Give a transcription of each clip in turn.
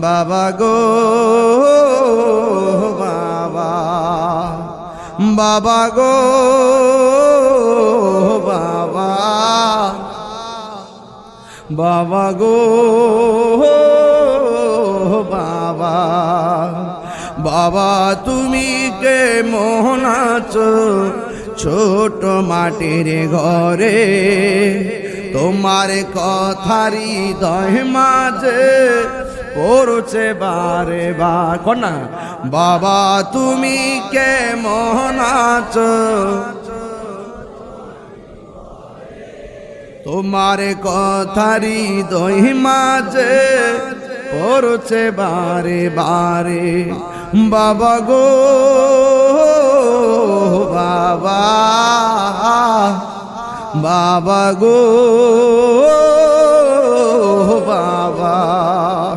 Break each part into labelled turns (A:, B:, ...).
A: বাবা গো, বাবা। বাবা গো, বাবা। বাবা গো, বাবা। বাবা, তুমি কে মোহন আছো? ছোট মাটির ঘরে তোমার কথারি দহ মাঝে। পড়ছে বারে বা কন্যা বাবা, তুমি কে মোহন আছো? তোমার কথারি দই মাঝে পড়ছে বারে বারে। বাবা গো, বাবা বাবা গো।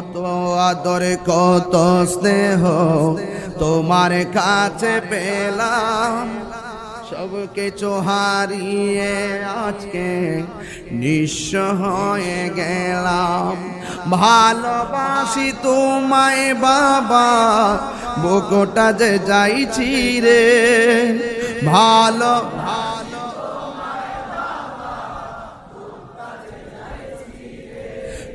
A: কত আদর, কত স্নেহ তোমার কাছে পেলাম। সব কিছু হারিয়ে আজকে নিঃস্ব হয়ে গেলাম। ভালোবাসি তোমায় বাবা, বুকটা যে যাইছি রে। ভালো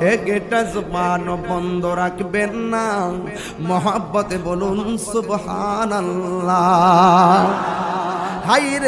A: একটা জবান বন্ধ রাখবেন না। মহাব্বতে বলুন সুবহানাল্লাহ। হাই রে